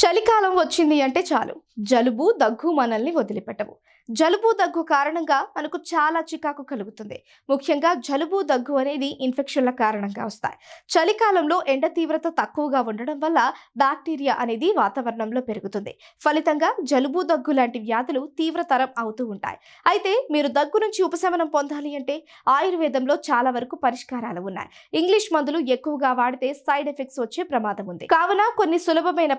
చలికాలం వచ్చింది అంటే చాలు. జలుబు దగ్గు మనల్ని వదిలిపెట్టవు. జలుబు దగ్గు కారణంగా మనకు చాలా చికాకు కలుగుతుంది. ముఖ్యంగా జలుబు దగ్గు అనేది ఇన్ఫెక్షన్ల కారణంగా వస్తాయి. చలికాలంలో ఎండ తీవ్రత తక్కువగా ఉండడం వల్ల బ్యాక్టీరియా అనేది వాతావరణంలో పెరుగుతుంది. ఫలితంగా జలుబు దగ్గు లాంటి వ్యాధులు తీవ్రతరం అవుతూ ఉంటాయి. అయితే మీరు దగ్గు నుంచి ఉపశమనం పొందాలి అంటే ఆయుర్వేదంలో చాలా వరకు పరిష్కారాలు ఉన్నాయి. ఇంగ్లీష్ మందులు ఎక్కువగా వాడితే సైడ్ ఎఫెక్ట్స్ వచ్చే ప్రమాదం ఉంది. కావున కొన్ని సులభమైన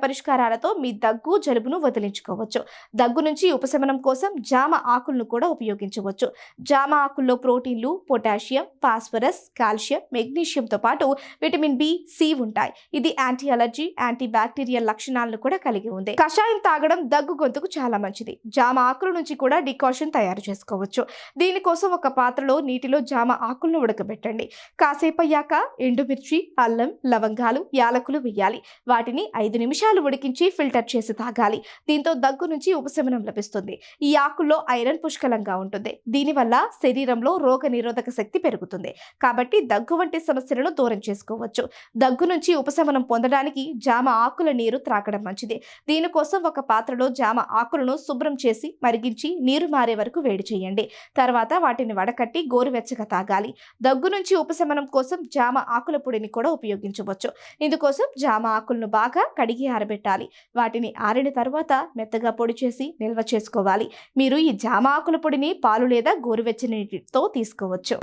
పరిష్కారాలతో మీ దగ్గు జలుబును వదిలించుకోవచ్చు. దగ్గు నుంచి ఉపశమనం కోసం జామ ఆకులను కూడా ఉపయోగించవచ్చు. జామ ఆకుల్లో ప్రోటీన్లు పొటాషియం ఫాస్ఫరస్ కాల్షియం మెగ్నీషియంతో పాటు విటమిన్ బి సి ఉంటాయి. ఇది యాంటీ అలర్జీ యాంటీ బ్యాక్టీరియల్ లక్షణాలను కూడా కలిగి ఉంది. కషాయం తాగడం దగ్గు గొంతుకు చాలా మంచిది. జామ ఆకుల నుంచి కూడా డికాషన్ తయారు చేసుకోవచ్చు. దీనికోసం ఒక పాత్రలో నీటిలో జామ ఆకులను ఉడకబెట్టండి. కాసేపు అయ్యాక ఎండుమిర్చి అల్లం లవంగాలు యాలకులు వేయాలి. వాటిని ఐదు నిమిషాలు ఉడికించి ఫిల్టర్ చేసి తాగాలి. దీంతో దగ్గు నుంచి ఉపశమనం లభిస్తుంది. ఈ ఆకుల్లో ఐరన్ పుష్కలంగా ఉంటుంది. దీనివల్ల శరీరంలో రోగ నిరోధక శక్తి పెరుగుతుంది. కాబట్టి దగ్గు వంటి సమస్యలను దూరం చేసుకోవచ్చు. దగ్గు నుంచి ఉపశమనం పొందడానికి జామ ఆకుల నీరు త్రాగడం మంచిది. దీనికోసం ఒక పాత్రలో జామ ఆకులను శుభ్రం చేసి మరిగించి నీరు మారే వరకు వేడి చేయండి. తర్వాత వాటిని వడకట్టి గోరువెచ్చగా తాగాలి. దగ్గు నుంచి ఉపశమనం కోసం జామ ఆకుల పొడిని కూడా ఉపయోగించవచ్చు. ఇందుకోసం జామ ఆకులను బాగా కడిగి ఆరబెట్టాలి. వాటిని ఆరిన తర్వాత మెత్తగా పొడి చేసి నిల్వ చేసుకోవాలి. మీరు ఈ జామ ఆకుల పొడిని పాలు లేదా గోరువెచ్చని నీటితో తీసుకోవచ్చు.